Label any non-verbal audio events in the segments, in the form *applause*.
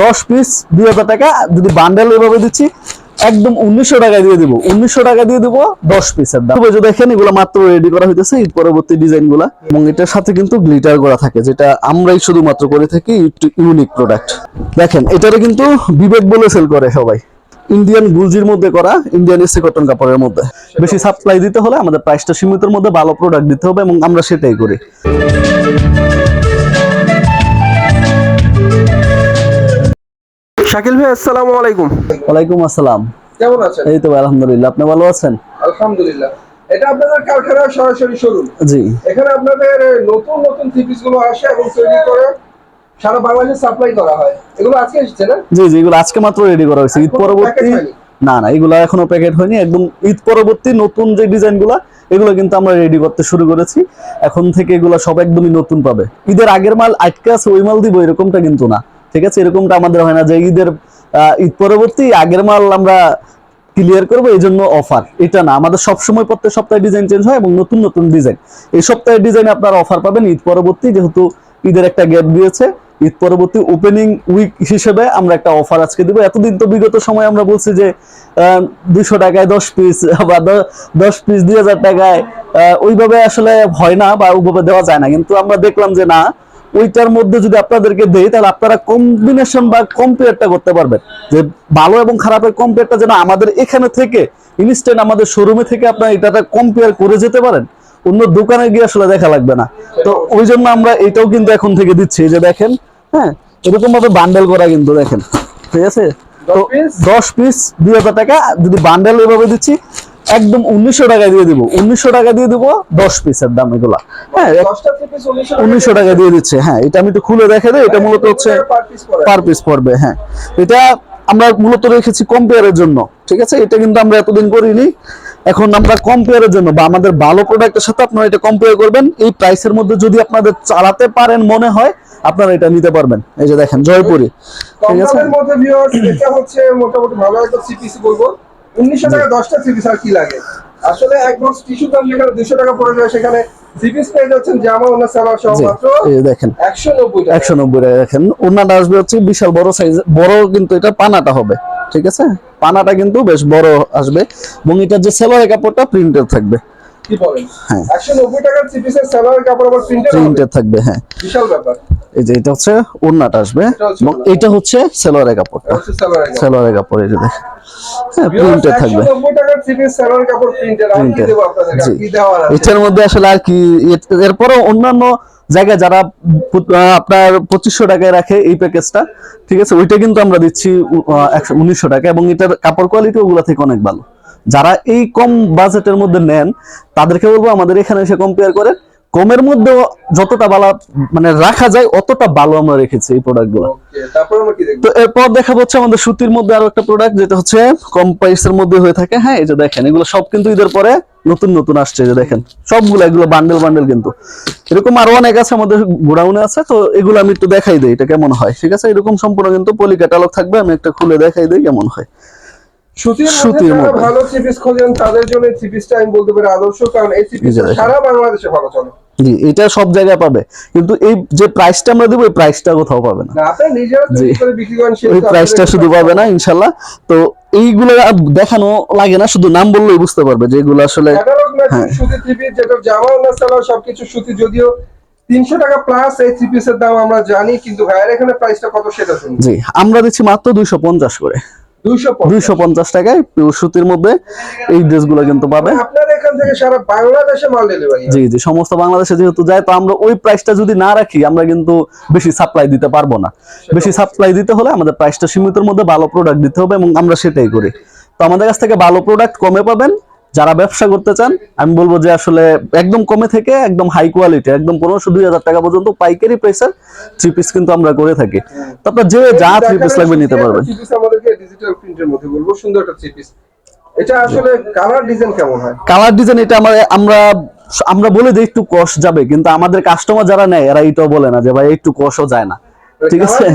দশ পিস দুই হাজার টাকা। যদি বান্ডেল এভাবে দিচ্ছি একদম উনিশশো টাকা দিয়ে দিব। উনিশশো টাকা দিয়ে দিব দশ পিসের দাম। তবে যদি দেখেন এগুলো মাত্র রেডি করা হইতেছে ঈদ পরবর্তী ডিজাইনগুলা এবং এটার সাথে কিন্তু গ্লিটার করা থাকে যেটা আমরাই শুধুমাত্র করে থাকি ইউনিক প্রোডাক্ট দেখেন এটারে কিন্তু বিবেক বলে সেল করে সবাই। ইন্ডিয়ান গুলজির মধ্যে করা ইন্ডিয়ান এসি কটন কাপড়ের মধ্যে। বেশি সাপ্লাই দিতে হলে আমাদের প্রাইসটা সীমিতের মধ্যে ভালো প্রোডাক্ট দিতে হবে এবং আমরা সেটাই করি। শাকিল ভাই আসসালামু আলাইকুম। ওয়ালাইকুম আসসালাম। কেমন আছেন? এই তো আলহামদুলিল্লাহ। আপনি ভালো আছেন? আলহামদুলিল্লাহ। এটা আপনাদের কারখানার সরাসরি শোরুম। জি। এখানে আপনাদের নতুন নতুন থ্রি পিসগুলো আসে এবং তৈরি করে সারা বাংলাদেশে সাপ্লাই করা হয়। এগুলো আজকে এসেছে না? জি জি এগুলো আজকে মাত্র রেডি করা হয়েছে। ঈদ পরবর্তী না না এগুলো এখনও প্যাকেট হয়নি। একদম ঈদ পরবর্তী নতুন যে ডিজাইনগুলা এগুলো কিন্তু আমরা রেডি করতে শুরু করেছি। এখন থেকে এগুলো সব একদমই নতুন পাবে। ঈদের আগের মাল আটকে আছে ওই মাল দিব এরকমটা কিন্তু না। ঠিক আছে? এরকমটা আমাদের হয় না যে ঈদের ঈদ পরবর্তী আগের মাল আমরা ক্লিয়ার করব এই জন্য অফার এটা না, আমাদের সবসময় প্রত্যেক সপ্তাহে ডিজাইন চেঞ্জ হয় এবং নতুন নতুন ডিজাইন এই সপ্তাহের ডিজাইন আপনারা অফার পাবেন ঈদ পরবর্তী, যেহেতু ঈদের একটা গ্যাপ দিয়েছে। ঈদ পরবর্তী ওপেনিং উইক হিসেবে আমরা একটা অফার আজকে দিব। এতদিন তো বিগত সময় আমরা বলছি যে দুশো টাকায় দশ পিস *laughs* বা দশ পিস দুই হাজার টাকায় ওইভাবে আসলে হয় না বা ওইভাবে দেওয়া যায় না। কিন্তু আমরা দেখলাম যে না ওইটার মধ্যে যদি আপনাদেরকে দেই তাহলে আপনারা কম্বিনেশন বা কম্পেয়ারটা করতে পারবেন। যে ভালো এবং খারাপের কম্পেয়ারটা যেন আমাদের এখানে থেকে ইনস্ট্যান্ট আমাদের শোরুমে থেকে আপনারা এটা কম্পেয়ার করে যেতে পারেন। অন্য দোকানে গিয়ে আসলে দেখা লাগবে না। তো ওই জন্য আমরা এটাও কিন্তু এখন থেকে দিচ্ছি এই যে দেখেন হ্যাঁ? এরকম ভাবে বান্ডেল করা কিন্তু দেখেন। ঠিক আছে? তো? দশ পিস দুই হাজার টাকা। যদি বান্ডেল এভাবে দিচ্ছি একদম উনিশশো টাকা দিয়ে দিব। উনিশশো টাকা দিয়ে দিব দশ পিসের দাম এগুলা। হ্যাঁ উনিশশো টাকা দিয়ে দিচ্ছে। হ্যাঁ এটা আমি একটু খুলে দেখে দেয় এটা মূলত হচ্ছে পার পিস পড়ে। পড়বে হ্যাঁ। এটা আমরা মূলত রেখেছি কম্পেয়ারের জন্য ঠিক আছে? এটা কিন্তু আমরা এতদিন করিনি। এখন আমরা কম্পেয়ারের জন্য বা আমাদের ভালো প্রোডাক্টের সাথে আপনারা এটা কম্পেয়ার করবেন। এই প্রাইসের মধ্যে যদি আপনাদের চালাতে পারেন মনে হয় আপনারা এটা নিতে পারবেন। এই যে দেখেন জয়পুরি। ঠিক আছে? দামের মধ্যে ভিউয়ার্স এটা হচ্ছে মোটামুটি ভালো একটা সিপিসি বলব। উনিশশো টাকা দশটা সিপিস আর কি লাগে? আসলে এক বক্স টিস্যু দাম যেখানে দুশো টাকা পড়ে যায় সেখানে দেখেন একশো নব্বই টাকা। দেখেন ওনাটা আসবে হচ্ছে বিশাল বড় সাইজ বড় কিন্তু এটা পানাটা হবে ঠিক আছে? পানাটা কিন্তু বেশ বড় আসবে এবং যে সেলোয়ার কাপড়টা প্রিন্টেড থাকবে। কি বলেন? হ্যাঁ। একশো নব্বই টাকার সিপিসের সালোয়ার কাপড় আবার প্রিন্টেড থাকবে হ্যাঁ। বিশাল ব্যাপার। এই যে এটা হচ্ছে ওড়নাটা আসবে। এবং। এটা হচ্ছে সেলোয়ারের কাপড়টা। সেলোয়ারের কাপড়। এই যে হ্যাঁ প্রিন্টেড থাকবে। এটার মধ্যে আসলে আর কি অন্যান্য জায়গায় যারা আপনার পঁচিশশো টাকায় রাখে এই প্যাকেজটা ঠিক আছে? ওইটা কিন্তু আমরা দিচ্ছি একশো উনিশশো টাকা এবং এটার কাপড় কোয়ালিটি ওগুলা থেকে অনেক ভালো। যারা এই কম বাজেটের মধ্যে নেন তাদেরকে বলব আমাদের এখানে এসে কম্পেয়ার করে কমের মধ্যেও যতটা ভালো মানে রাখা যায় অতটা ভালো আমরা রেখেছি এই প্রোডাক্টগুলো কি দেখব? তো এরপর দেখা হচ্ছে আমাদের সুতির মধ্যে আরও একটা প্রোডাক্ট যেটা হচ্ছে কম প্রাইসের মধ্যে হয়ে থাকে। হ্যাঁ এই যে দেখেন এগুলো সব কিন্তু ঈদের পরে নতুন নতুন আসছে যে দেখেন। সবগুলো এগুলো বান্ডেল বান্ডেল কিন্তু। এরকম আরও অনেক আছে আমাদের গোডাউনে আছে তো এগুলো আমি একটু দেখাই দিই এটা কেমন হয়। ঠিক আছে এরকম সম্পূর্ণ কিন্তু পলি ক্যাটালগ থাকবে আমি একটা খুলে দেখাই দিই কেমন হয়। সুতির মধ্যে সুতির যারা মধ্যে। ভালো থ্রি পিস খোঁজেন তাদের জন্য থ্রি পিসটা আমি বলতে পারি আদর্শ কারণ এই থ্রি পিস সারা বাংলাদেশে ভালো চলে। জি এটা সব জায়গায় পাবে। কিন্তু এই যে প্রাইসটা আমরা দেবো এই প্রাইসটা কোথাও পাবে না। ওই প্রাইসটা শুধু পাবে না ইনশাল্লাহ। তো এইগুলো দেখানো লাগে না শুধু নাম বললেই বুঝতে পারবে যে এগুলো আসলে হ্যাঁ। সবকিছু সুতি যদিও তিনশো টাকা প্লাস এই থ্রি পিসের দাম আমরা জানি কিন্তু ভাইয়ের এখানে প্রাইসটা কত সেটা জি আমরা দিচ্ছি মাত্র দুইশো পঞ্চাশ করে। দুইশো পঞ্চাশ। টাকায় সুতির মধ্যে এই ড্রেসগুলো কিন্তু পাবে। আপনার এখান থেকে সারা বাংলাদেশে মাল ডেলিভারি জি জি সমস্ত বাংলাদেশে যেহেতু যায় তো আমরা ওই প্রাইসটা যদি না রাখি আমরা কিন্তু বেশি সাপ্লাই দিতে পারব না। বেশি সাপ্লাই দিতে হলে আমাদের প্রাইসটা সীমিতের মধ্যে ভালো প্রোডাক্ট দিতে হবে এবং আমরা সেটাই করি। তো আমাদের কাছ থেকে ভালো প্রোডাক্ট কমে পাবেন। যারা ব্যবসা করতে চান আমি বলব যে আসলে একদম কমে থেকে একদম হাই কোয়ালিটি একদম পনেরোশো দুই হাজার টাকা পর্যন্ত পাইকারি প্রাইসের থ্রি পিস কিন্তু আমরা করে থাকি। তো আপনার যে যা থ্রি পিস লাগবে নিতে পারবেন। এটা আসলে কালার ডিজাইন কেমন হয়? কালার ডিজাইন এটা আমার আমরা বলে যে একটু কষ যাবে কিন্তু আমাদের কাস্টমার যারা নেয় এরা এটাও বলে না যে ভাই একটু কষও যায় না। ঠিক আছে?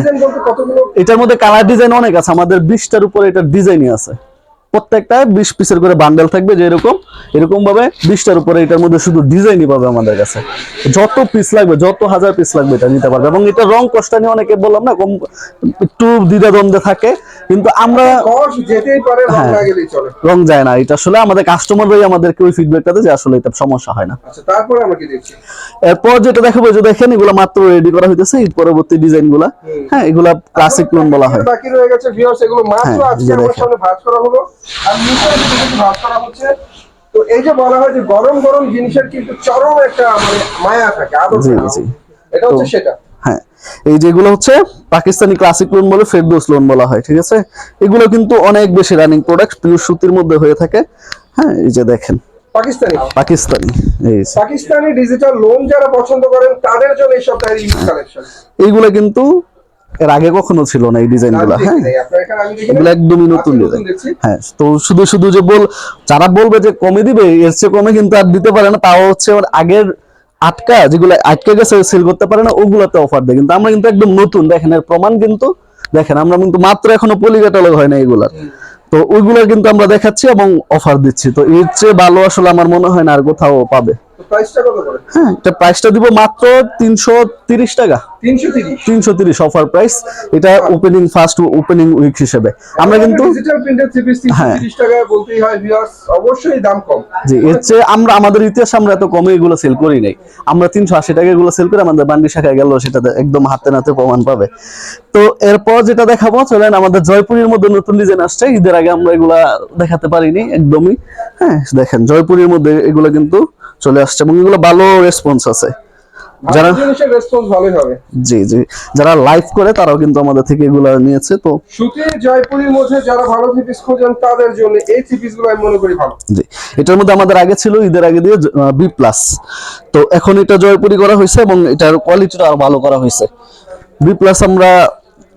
এটার মধ্যে কালার ডিজাইন অনেক আছে আমাদের বিশটার উপরে এটার ডিজাইনই আছে। প্রত্যেকটা বিশ পিসের করে বান্ডেল থাকবে যে এরকম এরকম ভাবে বিশটার উপরে এটার মধ্যে শুধু ডিজাইনই পাবে আমাদের কাছে। যত পিস লাগবে যত হাজার পিস লাগবে এটা নিতে পারবে। এবং এটা রং কষ্টা নিয়ে অনেকে বললাম না কম একটু দ্বিধাদ্বন্দ্বে থাকে কিন্তু আমরা রং হ্যাঁ। রং যায় না। এটা আসলে আমাদের কাস্টমাররাই আমাদেরকে ওই ফিডব্যাকটা দেয় যে আসলে এটা সমস্যা হয় না। আচ্ছা তারপরে আমরা কি দেখছি? এরপর যেটা দেখাবো যে দেখেন এগুলো মাত্র রেডি করা হইতেছে ঈদ পরবর্তী ডিজাইনগুলা। হ্যাঁ এগুলা ক্লাসিক লোন বলা হয়। বাকি রয়ে গেছে ভিউয়ার্স এগুলো মাত্র হ্যাঁ, আজকে আমার সামনে ভাঁজ করা হলো। আর নিচে কিছু ভাঁজ করা হচ্ছে তো এই যে বলা হয় যে গরম গরম জিনিসের কিন্তু চরম একটা মানে মায়া থাকে আদর। এটা হচ্ছে সেটা। হ্যাঁ এই যেগুলো হচ্ছে পাকিস্তানি ক্লাসিক লোন বলে ফেরদৌস লোন বলা হয় ঠিক আছে? এগুলো কিন্তু অনেক বেশি রানিং প্রোডাক্ট পিওর সুতির মধ্যে হয়ে থাকে। হ্যাঁ এই যে দেখেন। পাকিস্তানি? পাকিস্তানি এই পাকিস্তানি ডিজিটাল লোন যারা পছন্দ করেন তাদের জন্য এই সপ্তাহের কালেকশন এইগুলো কিন্তু এর আগে কখনো ছিল না এই ডিজাইনগুলা হ্যাঁ? এগুলো একদমই নতুন ডিজাইন হ্যাঁ তো শুধু শুধু যে বল যারা বলবে যে কমে দিবে এর চেয়ে কমে কিন্তু আর দিতে পারে না তাও হচ্ছে ওর আগের আটকা যেগুলো আটকে গেছে সেল করতে পারে না ওগুলোতে অফার দেয়। কিন্তু আমরা কিন্তু একদম নতুন দেখেন এর প্রমাণ কিন্তু দেখেন আমরা কিন্তু মাত্র এখনও পলি ক্যাটালগ হয় না এগুলার। তো ওইগুলো কিন্তু আমরা দেখাচ্ছি এবং অফার দিচ্ছি। তো এর চেয়ে ভালো আসলে আমার মনে হয় না আর কোথাও পাবে। তো প্রাইসটা কত করে? হ্যাঁ এটা প্রাইসটা দিব মাত্র তিনশো তিরিশ টাকা। তিনশো তিরিশ? অফার প্রাইস এটা ওপেনিং ফার্স্ট ওপেনিং উইক হিসেবে। আমরা কিন্তু ডিজিটাল প্রিন্টেড থ্রি পিস তিনশো হ্যাঁ। তিরিশ টাকা বলতেই হয় ভিউয়ার্স অবশ্যই দাম কম। জি এর চেয়ে আমরা আমাদের ইতিহাস আমরা এত কমে এগুলো সেল করি নাই। আমরা তিনশো আশি টাকা এগুলো সেল করে আমাদের বান্ডি শাখায় গেল সেটা একদম হাতে নাতে প্রমাণ পাবে। তো এরপর যেটা দেখাবো চলেন আমাদের জয়পুরের মধ্যে নতুন ডিজাইন আসছে। ঈদের আগে আমরা এগুলা দেখাতে পারিনি একদমই। হ্যাঁ দেখেন জয়পুরের মধ্যে এগুলো কিন্তু চলে আসছে এবং এগুলো ভালো রেসপন্স আছে। যারা রেসপন্স ভালোই হবে। জি জি। যারা লাইভ করে তারাও কিন্তু আমাদের থেকে এগুলো নিয়েছে তো জয়পুরের মধ্যে যারা ভালো থ্রি পিস খোঁজেন তাদের জন্য এই থ্রি পিসগুলো আমি মনে করি ভালো। জি। এটার মধ্যে আমাদের আগে ছিল ঈদের আগে দিয়ে বি প্লাস তো এখন এটা জয়পুরি করা হয়েছে এবং এটার কোয়ালিটিটা আরও ভালো করা হয়েছে। বি প্লাস আমরা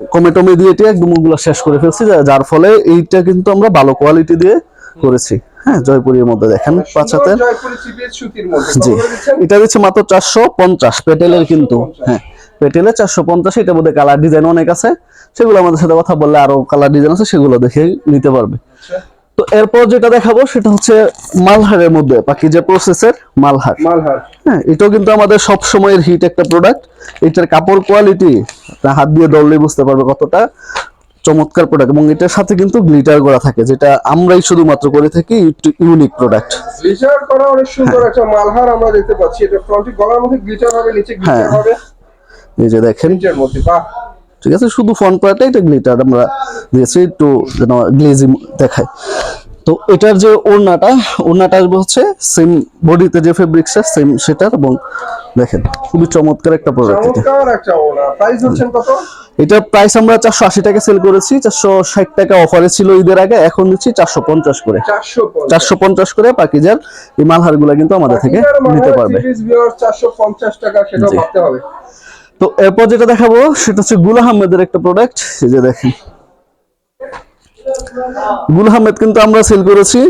কমে টমে দিয়ে এটা একদম ওগুলো শেষ করে ফেলছি যার ফলে এইটা কিন্তু আমরা ভালো কোয়ালিটি দিয়ে করেছি। হ্যাঁ জয়পুরের মধ্যে দেখেন পাঁচ হাতের জি? এটা দিচ্ছে মাত্র চারশো পঞ্চাশ পেটেলের কিন্তু। হ্যাঁ পেটেলের চারশো পঞ্চাশ এটার মধ্যে কালার ডিজাইন অনেক আছে। সেগুলো আমাদের সাথে কথা বললে আরও কালার ডিজাইন আছে সেগুলো দেখে নিতে পারবে। আচ্ছা। তো এরপর যেটা দেখাবো সেটা হচ্ছে মালহারের মধ্যে বাকি যে প্রসেসের মালহার। মালহার। হ্যাঁ এটাও কিন্তু আমাদের সব সময়ের হিট একটা প্রোডাক্ট এটার কাপড় কোয়ালিটি হাত দিয়ে দললেই বুঝতে পারবে কতটা। চমৎকার প্রোডাক্ট এবং এটার সাথে কিন্তু গ্লিটার করা থাকে যেটা আমরাই শুধুমাত্র করে থাকি একটু ইউনিক প্রোডাক্ট গ্লিটার করা অনেক সুন্দর একটা মালহার আমরা দেখতে পাচ্ছি। এটা ফ্রন্টে গলার মধ্যে গ্লিটার হবে নিচে গ্লিটার হ্যাঁ। হবে। এই যে দেখেন। নিচের মধ্যে বাহ। ঠিক আছে শুধু ফ্রন্ট পার্টে এটা গ্লিটার আমরা দিয়েছি একটু যেন গ্লেজি দেখায়। তো এটার যে ওড়নাটা ওড়নাটা আসবে হচ্ছে সেম বডিতে যে ফেব্রিক্সটা সেম সেটার এবং দেখেন খুবই চমৎকার একটা প্রোডাক্ট এটা। এটার প্রাইস আমরা চারশো আশি টাকা সেল করেছি চারশো ষাট টাকা অফারে ছিল ঈদের আগে এখন দিচ্ছি চারশো পঞ্চাশ করে। চারশো পঞ্চাশ। করে পাকিজার এই মালহারগুলা কিন্তু আমাদের থেকে নিতে পারবে। চারশো পঞ্চাশ টাকা সেটাও জি। ভাবতে হবে। তো এরপর যেটা দেখাবো সেটা হচ্ছে গুল আহমেদের একটা প্রোডাক্ট এই যে দেখেন। গুল আহমেদ কিন্তু আমরা সেল করেছি।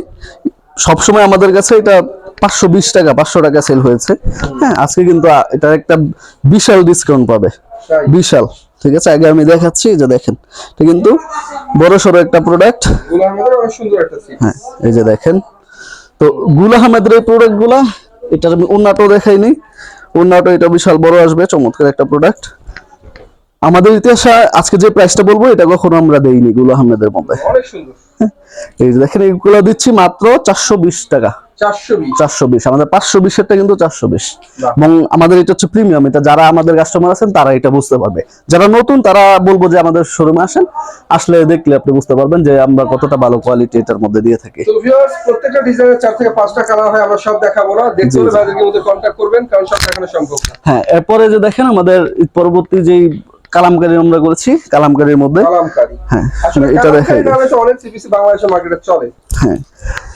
সবসময় আমাদের কাছে এটা পাঁচশো বিশ টাকা পাঁচশো টাকা সেল হয়েছে। হ্যাঁ আজকে কিন্তু এটার একটা বিশাল ডিসকাউন্ট পাবে। বিশাল ঠিক আছে? আগে আমি দেখাচ্ছি যে দেখেন। এটা কিন্তু বড় সড়ো একটা প্রোডাক্ট হ্যাঁ এই যে দেখেন। তো গুল আহমেদের এই প্রোডাক্টগুলা এটার আমি উন্নাটাও দেখাইনি। উন্নাটা এটা বিশাল বড় আসবে চমৎকার একটা প্রোডাক্ট আমাদের ইতিহাসে আজকে যে প্রাইসটা বলব এটা কখনো আমরা দেইনি গুল আহমেদের মধ্যে অনেক সুন্দর। *laughs* এই যে দেখেন এইগুলো দিচ্ছি মাত্র চারশো বিশ টাকা। চারশো বিশ। আমাদের পাঁচশো বিশেরটা কিন্তু চারশো বিশ। এবং আমাদের এটা হচ্ছে প্রিমিয়াম এটা যারা আমাদের কাস্টমার আছেন তারা এটা বুঝতে পারবে। যারা নতুন তারা বলব যে আমাদের শোরুমে আসেন আসলে দেখলে আপনি বুঝতে পারবেন যে আমরা কতটা ভালো কোয়ালিটি এটার মধ্যে দিয়ে থাকি। তো ভিউয়ার্স প্রত্যেকটা ডিজাইনের চার থেকে পাঁচটা কালার হয় আমরা সব দেখাবো না। দেখতে হলে মধ্যে করবেন কারণ সব দেখানো সম্ভব না। হ্যাঁ এরপরে যে দেখেন আমাদের পরবর্তী যেই কালামকারী আমরা করেছি কালামকারীর মধ্যে। কালামকারী। হ্যাঁ এটা দেখাই অনেক সিপিসি বাংলাদেশের মার্কেটে চলে। হ্যাঁ।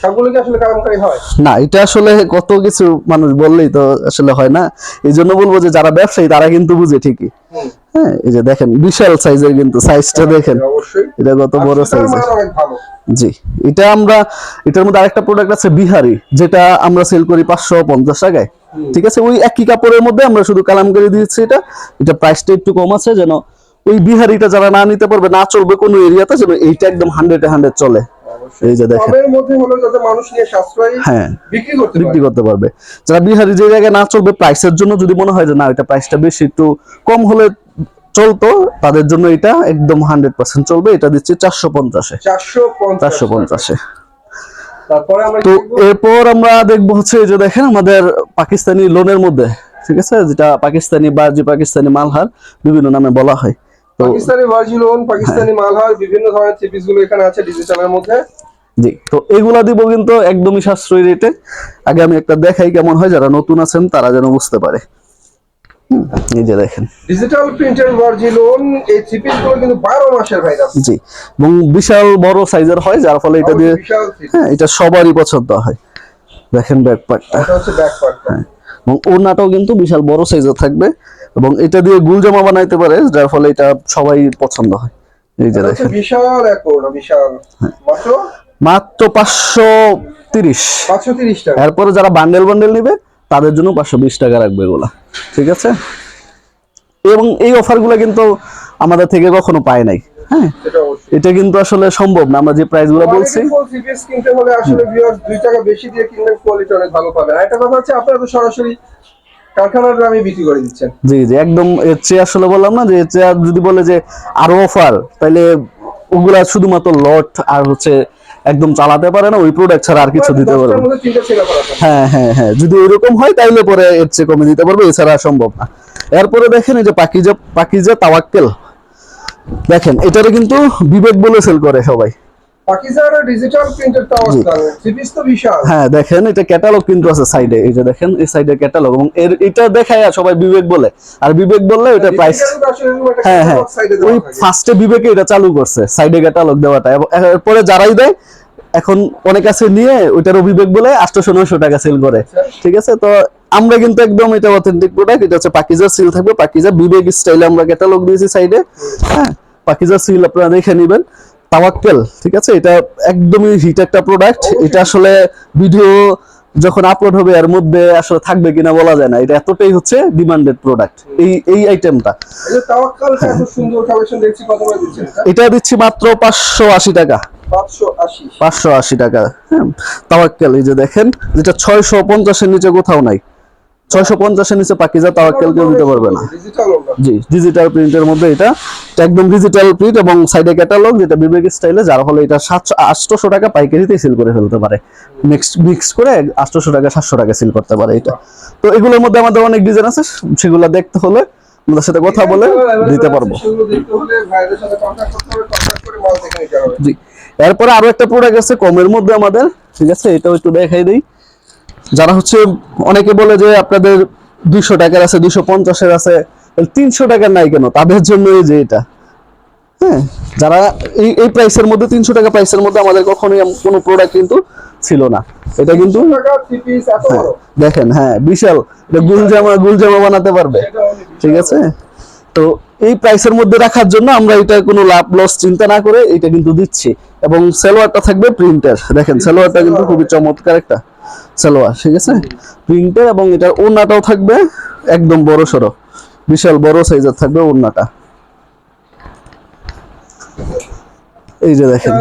সবগুলো কি আসলে কালামকারী হয়? না এটা আসলে কত কিছু মানুষ বললেই তো আসলে হয় না। এই জন্য বলব যে যারা ব্যবসায়ী তারা কিন্তু বুঝে ঠিকই। হ্যাঁ এই যে দেখেন বিশাল সাইজের কিন্তু সাইজটা দেখেন। এটা কত বড় সাইজের জি এটা আমরা এটার মধ্যে আরেকটা প্রোডাক্ট আছে বিহারি যেটা আমরা সেল করি পাঁচশো পঞ্চাশ টাকায়। ঠিক আছে ওই একই কাপড়ের মধ্যে আমরা শুধু কালামকারি দিয়েছি এটা। এটা প্রাইসটা একটু কম আছে যেন ওই বিহারিটা যারা না নিতে পারবে না চলবে কোনো এরিয়াতে যেন এইটা একদম হান্ড্রেড হান্ড্রেড চলে। এই যে দেখেন। হ্যাঁ বিক্রি করতে বিক্রি পারে। করতে পারবে। যারা বিহারি যে জায়গায় না চলবে প্রাইসের জন্য যদি মনে হয় যে না এটা প্রাইসটা বেশি একটু কম হলে চলতো তাদের জন্য এটা একদম হান্ড্রেড পার্সেন্ট চলবে। এটা দিচ্ছি চারশো পঞ্চাশে। চারশো পঞ্চাশে। তো এরপর আমরা দেখব হচ্ছে যে দেখেন আমাদের পাকিস্তানি লোনের মধ্যে ঠিক আছে? যেটা পাকিস্তানি বা যে পাকিস্তানি মালহার বিভিন্ন নামে বলা হয়। পাকিস্তানি ভার্জিলোন পাকিস্তানি হ্যাঁ। মালহার বিভিন্ন ধরনের থ্রি গুলো এখানে আছে ডিজিটালের মধ্যে। জি তো এগুলা দিব কিন্তু একদমই সাশ্রয়ী রেটে আগে আমি একটা দেখাই কেমন হয় যারা নতুন আছেন তারা যেন বুঝতে পারে। হুম, এই যে দেখেন। ডিজিটাল প্রিন্টের ভার্জিলোন এই থ্রি গুলো কিন্তু বারো মাসের ভাইরাস জি এবং বিশাল বড় সাইজের হয় যার ফলে এটা দিয়ে। হ্যাঁ এটা সবারই পছন্দ হয়। দেখেন ব্যাকপ্যাকটা এটা হচ্ছে ব্যাক পার্টটা এবং ওড়নাটাও কিন্তু বিশাল বড় সাইজের থাকবে এবং এটা দিয়ে গুল জামা বানাইতে পারে যার ফলে এটা সবাই পছন্দ হয়। এই যে দেখেন। বিশাল এক ওড়না, বিশাল। হ্যাঁ। মাত্র মাত্র পাঁচশো তিরিশ। পাঁচশো তিরিশ টাকা। এরপরে যারা বান্ডেল বান্ডেল নিবে তাদের জন্য পাঁচশো বিশ টাকা রাখবে এগুলা। ঠিক আছে? এবং এই অফারগুলো কিন্তু আমাদের থেকে কখনো পায় নাই। হ্যাঁ? এটা কিন্তু আসলে সম্ভব না। আমরা যে প্রাইসগুলো বলছি। full three piece কিনতে হলে আসলে দুই টাকা বেশি দিয়ে কিনবেন কোয়ালিটি অনেক ভালো পাবেন। আর একটা কথা হচ্ছে আপনারা তো সরাসরি কারখানার দামে বিক্রি করে দিচ্ছেন। জি জি একদম। এর চেয়ে আসলে বললাম না যে এর চেয়ে যদি বলে যে আরও অফার তাহলে ওগুলা শুধুমাত্র লট আর হচ্ছে একদম চালাতে পারে না, ওই প্রোডাক্ট ছাড়া আর কিছু দিতে পারবে হ্যাঁ হ্যাঁ হ্যাঁ যদি ওইরকম হয় তাইলে পরে এর চেয়ে কমে দিতে পারবে, এছাড়া সম্ভব না। এরপরে দেখেন এই যে পাকিজা পাকিজা তাওয়াক্কেল। দেখেন, এটারে কিন্তু বিবেক বলে সেল করে সবাই। হ্যাঁ দেখেন এটা ক্যাটালগ কিন্তু আছে সাইডে এই যে দেখেন এই সাইডে ক্যাটালগ এবং এর এটা দেখায় সবাই বিবেক বলে। আর বিবেক বললে ওটা প্রাইস Digital আসলে এরকম একটা হ্যাঁ হ্যাঁ। catalog side এ দেওয়া ওই ফার্স্টে বিবেকে এটা চালু করছে সাইডে ক্যাটালগ দেওয়াটা। এরপরে যারাই দেয় এখন অনেক কাছে নিয়ে ওইটার বিবেক বলে আটশোশো নয়শো টাকা সেল করে। ঠিক আছে? তো আমরা কিন্তু একদম এটা অথেন্টিক প্রোডাক্ট এটা হচ্ছে পাকিজার সিল থাকবে। পাকিজা বিবেক স্টাইলে আমরা ক্যাটালগ দিয়েছি সাইডে হ্যাঁ পাকিজার সিল আপনারা দেখে নেবেন। তাওয়াক্কেল ঠিক আছে? এটা একদমই হিট একটা প্রোডাক্ট এটা আসলে ভিডিও যখন আপলোড হবে এর মধ্যে আসলে থাকবে কিনা বলা যায় না। এটা এতটাই হচ্ছে ডিমান্ডেড প্রোডাক্ট এই এই আইটেমটা এই যে এত সুন্দর কালেকশন দেখছি কত করে দিচ্ছেন এটা দিচ্ছি মাত্র পাঁচশো আশি টাকা। পাঁচশো আশি। পাঁচশো আশি টাকা হ্যাঁ। তাওয়াক্কেল এই যে দেখেন যেটা ছয়শো পঞ্চাশের নিচে কোথাও নাই। ছয়শো পঞ্চাশের নিচে পাকিজা তাওয়াক্কেল কেউ দিতে পারবে না। ডিজিটাল জি ডিজিটাল প্রিন্টের মধ্যে এটা। একদম ডিজিটাল প্রিন্ট এবং সাইডে ক্যাটালগ যেটা বিবেক স্টাইলে যার ফলে এটা সাতশো আটশোশো টাকা পাইকারিতে সেল করে ফেলতে পারে। নেক্সট মিক্স করে আটশোশো টাকা সাতশো টাকা সেল করতে পারে এটা। তো এগুলোর মধ্যে আমাদের অনেক ডিজাইন আছে সেগুলো দেখতে হলে আমাদের সাথে কথা বলে দিতে পারব। জি এরপরে আরও একটা প্রোডাক্ট আছে কমের মধ্যে আমাদের ঠিক আছে? এটাও একটু দেখাই দিই। যারা হচ্ছে অনেকে বলে যে আপনাদের দুইশো টাকার আছে দুইশো পঞ্চাশের আছে তিনশো টাকার নাই কেন? তাদের জন্য এই যে এটা। হ্যাঁ যারা এই এই প্রাইসের মধ্যে তিনশো টাকা প্রাইসের মধ্যে আমাদের কখনোই কোনো প্রোডাক্ট কিন্তু ছিল না। এটা কিন্তু হ্যাঁ, দেখেন হ্যাঁ বিশাল। এটা গুলজামা গুলজামা বানাতে পারবে। ঠিক আছে? তো এই প্রাইসের মধ্যে রাখার জন্য আমরা এটা কোনো লাভ লস চিন্তা না করে এটা কিন্তু দিচ্ছি। এবং সালোয়ারটা থাকবে প্রিন্টের দেখেন সালোয়ারটা কিন্তু খুবই চমৎকার একটা। সালোয়ার ঠিক আছে? প্রিন্টের এবং এটার ওড়নাটাও থাকবে একদম বড় সড়ো। বিশাল বড় সাইজের থাকবে ওড়নাটা। এই যে দেখেন।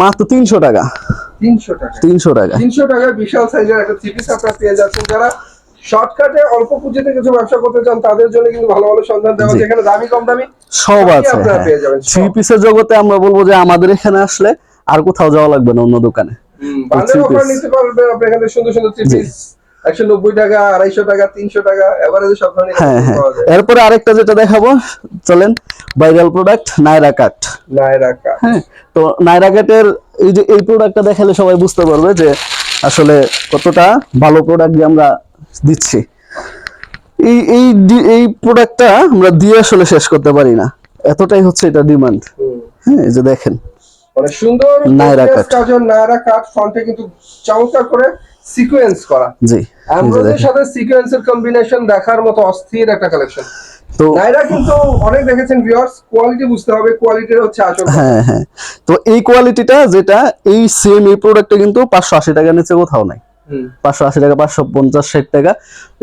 মাত্র? তিনশো টাকা। তিনশো টাকা। তিনশো টাকা। তিনশো বিশাল সাইজের একটা থ্রি পিস আপনারা পেয়ে যাচ্ছেন। যারা শর্টকাটে অল্প পুঁজিতে কিছু ব্যবসা করতে চান তাদের জন্য কিন্তু ভালো ভালো সন্ধান দেওয়া। যেখানে দামি কম দামি সব আছে। থ্রি পিসের জগতে আমরা বলব যে আমাদের এখানে আসলে আর কোথাও যাওয়া লাগবে না অন্য দোকানে। নিতে পারবেন আপনি এখানে সুন্দর সুন্দর নব্বই টাকা আড়াইশো টাকা তিনশো টাকা এভারেজে সব ধরনের হ্যাঁ হ্যাঁ। এরপরে আরেকটা যেটা দেখাবো চলেন viral product Naira cut Naira cut হ্যাঁ তো নাইরা কাটের এই যে এই প্রোডাক্টটা দেখালে সবাই বুঝতে পারবে যে আসলে কতটা ভালো প্রোডাক্ট দিয়ে আমরা দিচ্ছি। এই এই এই প্রোডাক্টটা আমরা দিয়ে আসলে শেষ করতে পারি না। এতটাই হচ্ছে এটা ডিমান্ড হ্যাঁ এই যে দেখেন। মানে সুন্দর নায়রা কাট। কাজের নায়রা কাট কিন্তু চমৎকার করে সিকোয়েন্স করা। জি এমব্রয়ডারির সাথে সিকোয়েন্সের কম্বিনেশন দেখার মতো অস্থির একটা কালেকশন তো নাইরা কিন্তু অনেক দেখেছেন ভিউয়ার্স কোয়ালিটি বুঝতে হবে কোয়ালিটির হচ্ছে আসল হ্যাঁ হ্যাঁ। তো এই কোয়ালিটিটা যেটা এই সেম এই প্রোডাক্টটা কিন্তু পাঁচশো আশি টাকার নিচে কোথাও নাই। পাঁচশো আশি টাকা পাঁচশো পঞ্চাশ ষাট টাকা।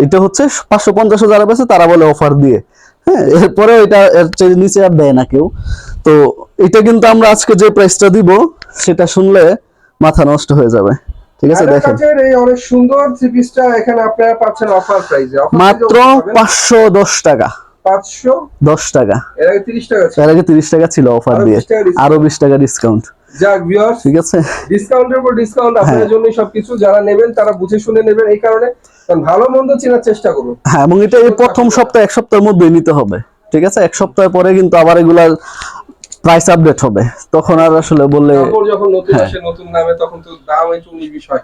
এটা হচ্ছে পাঁচশো পঞ্চাশে যারা পেয়েছে তারা বলে অফার দিয়ে। হ্যাঁ এরপরে এটা এর নিচে আর দেয় না কেউ। তো এটা কিন্তু আমরা আজকে যে প্রাইসটা দিব সেটা শুনলে মাথা নষ্ট হয়ে যাবে। ঠিক আছে দেখেন। এই অনেক সুন্দর থ্রি পিসটা এখানে আপনারা পাচ্ছেন অফার প্রাইসে মাত্র পাঁচশো দশ টাকা। পাঁচশো দশ টাকা। এর আগে তিরিশ টাকা ছিল। এর আগে তিরিশ টাকা ছিল অফার দিয়ে। 20। আরও বিশ টাকা ডিসকাউন্ট যাক ভিউয়ার্স ঠিক আছে? ডিসকাউন্টের উপর ডিসকাউন্ট হ্যাঁ। আপনাদের জন্য সবকিছু। যারা নেবেন তারা বুঝে শুনে নেবেন। এই কারণে কারণ ভালো মন্দ চেনার চেষ্টা করুন। হ্যাঁ এবং এটা এই প্রথম সপ্তাহ এক সপ্তাহের মধ্যেই নিতে হবে ঠিক আছে? এক সপ্তাহ পরে কিন্তু আবার এগুলার প্রাইস আপডেট হবে। তখন আর আসলে বললে যখন নতুন হ্যাঁ। আসে নতুন নামে তখন তো দাম একটু বিষয়।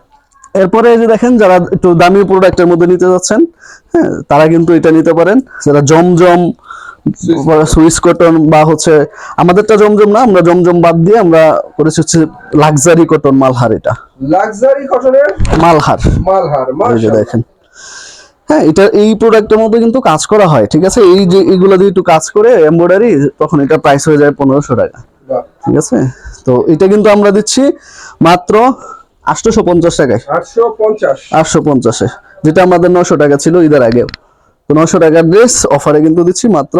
এরপরে যে দেখেন যারা একটু দামি প্রোডাক্টের মধ্যে নিতে যাচ্ছেন হ্যাঁ তারা কিন্তু এটা নিতে পারেন। যারা জমজম সুইস কটন বা হচ্ছে আমাদেরটা জমজম না আমরা জমজম বাদ দিয়ে আমরা করেছি হচ্ছে লাক্সারি কটন মালহার এটা। লাক্সারি কটনের মালহার। মালহার দেখেন। হ্যাঁ এটা এই প্রোডাক্টের মধ্যে কিন্তু কাজ করা হয় ঠিক আছে? এই যে এগুলো দিয়ে একটু কাজ করে এমব্রয়ডারি তখন এটা প্রাইস হয়ে যায় পনেরোশো টাকা ঠিক আছে? তো এটা কিন্তু আমরা দিচ্ছি মাত্র আটশোশো পঞ্চাশ টাকায়। আটশো পঞ্চাশ আটশো পঞ্চাশে যেটা আমাদের নশো টাকা ছিল ঈদের আগে তো নশো টাকার ড্রেস অফারে কিন্তু দিচ্ছি মাত্র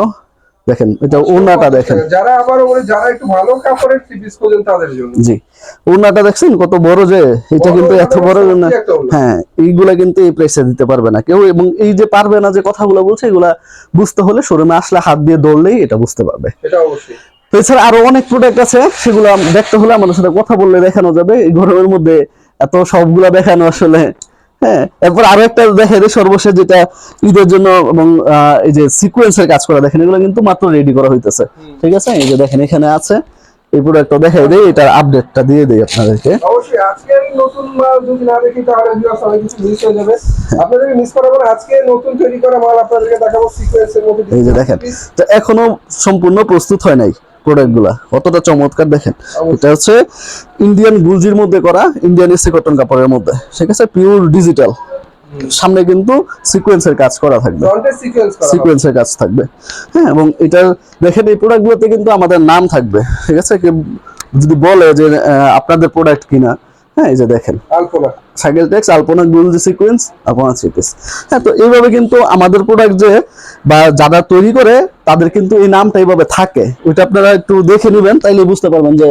দেখেন এটা ওড়নাটা দেখেন। যারা আবার বলে যারা একটু ভালো কাপড়ের থ্রি পিস খোঁজেন তাদের জন্য। জি ওড়নাটা দেখছেন কত বড় যে এটা কিন্তু এত বড় ওড়না। হ্যাঁ এইগুলা কিন্তু এই প্রাইসে দিতে পারবে না। কেউ এবং এই যে পারবে না যে কথাগুলো বলছে এগুলা বুঝতে হলে শোরুমে আসলে হাত দিয়ে দৌড়লেই এটা বুঝতে পারবে। সেটা অবশ্যই। এছাড়া আরও অনেক প্রোডাক্ট আছে সেগুলো দেখতে হলে আমাদের সাথে কথা বললে দেখানো যাবে। এই গরমের মধ্যে এত সবগুলা দেখানো আসলে হ্যাঁ এরপর আরও একটা দেখে দেয় সর্বশেষ যেটা ঈদের জন্য এবং এই যে সিকুয়েন্সের কাজ করা দেখেন এগুলো কিন্তু মাত্র রেডি করা হইতেছে। ঠিক আছে? এই যে দেখেন এখানে আছে। এই প্রোডাক্টটা দেখাই দেই এটার আপডেটটা দিয়ে দেই আপনাদেরকে। অবশ্যই আজকের নতুন মাল যদি না দেখি তাহলে viewers অনেক কিছু মিস হয়ে যাবে। আপনাদেরকে মিস করাবো আজকে নতুন তৈরি করা মাল আপনাদেরকে দেখাবো সিকোয়েন্সের মধ্যে এই যে দেখেন তো এখনও সম্পূর্ণ প্রস্তুত হয় নাই। প্রোডাক্টগুলা কতটা চমৎকার দেখেন। এটা হচ্ছে ইন্ডিয়ান গুলজির মধ্যে করা ইন্ডিয়ান এসি কটন কাপড়ের মধ্যে। ঠিক আছে? পিওর ডিজিটাল সামনে কিন্তু সিকোয়েন্সের কাজ করা থাকবে। সিকোয়েন্সের কাজ থাকবে। হ্যাঁ এবং এটা দেখেন এই প্রোডাক্টগুলোতে কিন্তু আমাদের নাম থাকবে। ঠিক আছে? যদি বলে যে আপনাদের প্রোডাক্ট কিনা হ্যাঁ এই যে দেখেন। সাইকেল ট্যাক্স, আলপনা গুলজি সিকোয়েন্স আলপনা সিকোয়েন্স হ্যাঁ তো এইভাবে কিন্তু আমাদের প্রোডাক্ট যে, বা যারা তৈরি করে, তাদের কিন্তু এই নামটা এইভাবে থাকে। ওইটা আপনারা একটু দেখে নেবেন, তাইলে বুঝতে পারবেন যে